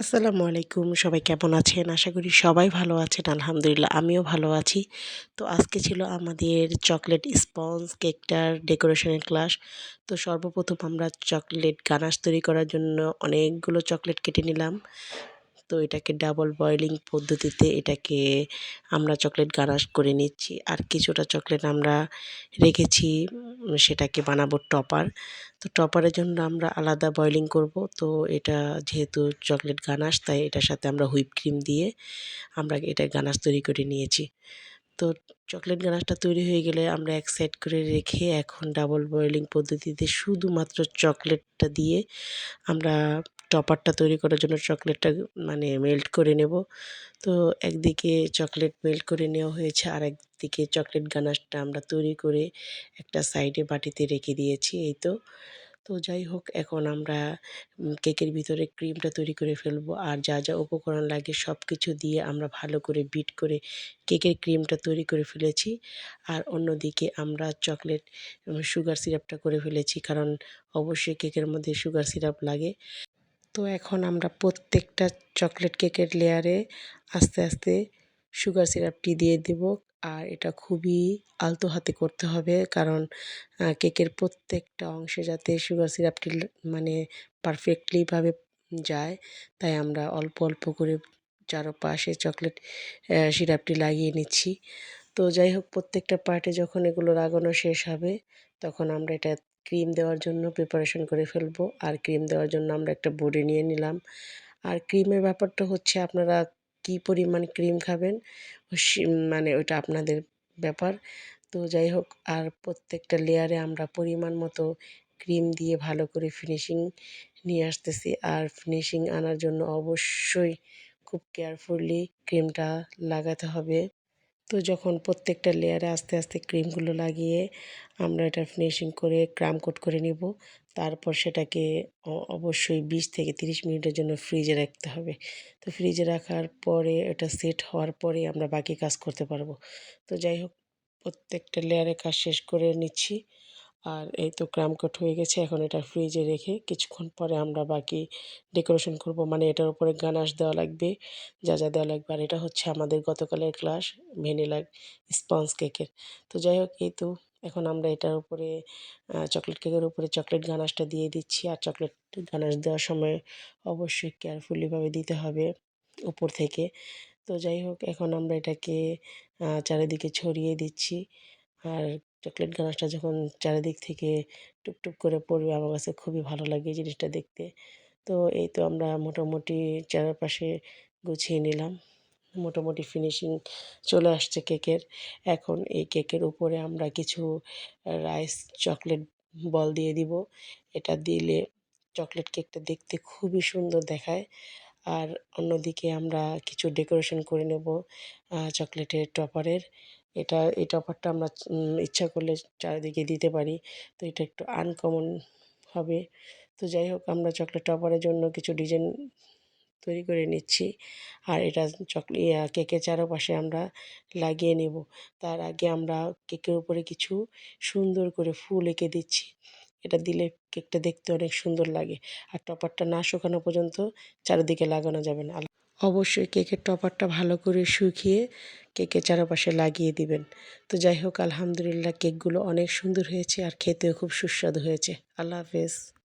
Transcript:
আসসালামু আলাইকুম, সবাই কেমন আছেন? আশা করি সবাই ভালো আছেন, আলহামদুলিল্লাহ, আমিও ভালো আছি। তো আজকে ছিল আমাদের চকলেট স্পঞ্জ কেকটার ডেকোরেশনের ক্লাস। তো সর্বপ্রথম আমরা চকলেট গানাশ তৈরি করার জন্য অনেকগুলো চকলেট কেটে নিলাম। তো এটাকে ডাবল বয়লিং পদ্ধতিতে এটাকে আমরা চকলেট গানাশ করে নিচ্ছি। আর কিছুটা চকলেট আমরা রেখেছি সেটাকে বানাবো টপার তো টপারের জন্য আমরা আলাদা বয়লিং করব। তো এটা যেহেতু চকলেট গানাশ তাই এটার সাথে আমরা হুইপ ক্রিম দিয়ে আমরা এটা গানাশ তৈরি করে নিয়েছি। তো চকলেট গানাশটা তৈরি হয়ে গেলে আমরা এক সাইড করে রেখে এখন ডাবল বয়েলিং পদ্ধতিতে শুধুমাত্র চকলেটটা দিয়ে আমরা টপারটা তৈরি করার জন্য চকলেটটা মানে মেল্ট করে নেব। তো একদিকে চকলেট মেল্ট করে নেওয়া হয়েছে আর একদিকে চকলেট গানাশটা আমরা তৈরি করে একটা সাইডে বাটিতে রেখে দিয়েছি, এই তো। তো যাই হোক, এখন আমরা কেকের ভিতরে ক্রিমটা তৈরি করে ফেলব। আর যা যা উপকরণ লাগে সব কিছু দিয়ে আমরা ভালো করে বিট করে কেকের ক্রিমটা তৈরি করে ফেলেছি। আর অন্যদিকে আমরা চকলেট সুগার সিরাপটা করে ফেলেছি, কারণ অবশ্যই কেকের মধ্যে সুগার সিরাপ লাগে। তো এখন আমরা প্রত্যেকটা চকলেট কেকের লেয়ারে আস্তে আস্তে সুগার সিরাপটি দিয়ে দেব। আর এটা খুবই আলতো হাতে করতে হবে কারণ কেকের প্রত্যেকটা অংশে যাতে সুগার সিরাপটি মানে পারফেক্টলিভাবে যায়, তাই আমরা অল্প অল্প করে চারপাশে চকলেট সিরাপটি লাগিয়ে নিচ্ছি। তো যাই হোক, প্রত্যেকটা পার্টে যখন এগুলো লাগানো শেষ হবে, তখন আমরা এটা ক্রিম দেওয়ার জন্য প্রিপারেশন করে ফেলব। আর ক্রিম দেওয়ার জন্য আমরা একটা বোর্ডে নিয়ে নিলাম। আর ক্রিমের ব্যাপারটা হচ্ছে আপনারা কি পরিমাণ ক্রিম খাবেন? মানে ওইটা আপনাদের ব্যাপার। তো যাই হোক, আর প্রত্যেকটা লেয়ারে আমরা পরিমাণ মতো ক্রিম দিয়ে ভালো করে ফিনিশিং নিয়ে আসতেছি। আর ফিনিশিং আনার জন্য অবশ্যই খুব কেয়ারফুলি ক্রিমটা লাগাতে হবে। তো যখন প্রত্যেকটা লেয়ারে আস্তে আস্তে ক্রিমগুলো লাগিয়ে আমরা এটা ফিনিশিং করে ক্রাম কোট করে নিব, তারপর সেটাকে অবশ্যই বিশ থেকে তিরিশ মিনিটের জন্য ফ্রিজে রাখতে হবে। তো ফ্রিজে রাখার পরে এটা সেট হওয়ার পরে আমরা বাকি কাজ করতে পারব। তো যাই হোক, প্রত্যেকটা লেয়ারে কাজ শেষ করে নিচ্ছি। আর এই তো ক্রাম কোট হয়ে গেছে, এখন এটা ফ্রিজে রেখে কিছুক্ষণ পরে আমরা বাকি ডেকোরেশন করব। মানে এটার উপরে গানাশ দেওয়া লাগবে, যা যা দেওয়া লাগবে। আর এটা হচ্ছে আমাদের গতকালের ক্লাস ভ্যানিলা স্পঞ্জ কেকের। তো যাই হোক, এই তো এখন আমরা এটার উপরে চকলেট কেকের উপরে চকলেট গানাশটা দিয়ে দিচ্ছি। আর চকলেট গানাশ দেওয়ার সময় অবশ্যই কেয়ারফুলিভাবে দিতে হবে উপর থেকে। তো যাই হোক, এখন আমরা এটাকে চারিদিকে ছড়িয়ে দিচ্ছি। আর চকলেট গানাশটা যখন চারিদিক থেকে টুপটুপ করে পড়বে, আমার কাছে খুবই ভালো লাগে জিনিসটা দেখতে। তো এই তো আমরা মোটামুটি চারপাশে গুছিয়ে নিলাম। মোটামুটি ফিনিশিং চলে আসছে কেকের এখন এই কেকের উপরে আমরা কিছু রাইস চকলেট বল দিয়ে দিব। এটা দিলে চকলেট কেকটা দেখতে খুবই সুন্দর দেখায়। আর অন্যদিকে আমরা কিছু ডেকোরেশন করে নেব চকলেটের টপারের এটা, এই টপারটা আমরা ইচ্ছা করলে চারিদিকে দিতে পারি। তো এটা একটু আনকমন হবে। তো যাই হোক, আমরা চকলেট টপারের জন্য কিছু ডিজাইন তৈরি করে নিচ্ছি। আর এটা চকলে কেকের চারপাশে আমরা লাগিয়ে নেব। তার আগে আমরা কেকের উপরে কিছু সুন্দর করে ফুল এঁকে দিচ্ছি। এটা দিলে কেকটা দেখতে অনেক সুন্দর লাগে। আর টপারটা না শুকানো পর্যন্ত চারিদিকে লাগানো যাবে না। অবশ্যই কেকের টপারটা ভালো করে শুকিয়ে কেকের চারপাশে লাগিয়ে দিবেন। তো যাই হোক, আলহামদুলিল্লাহ কেকগুলো অনেক সুন্দর হয়েছে আর খেতেও খুব সুস্বাদু হয়েছে। আল্লাহ হাফেজ।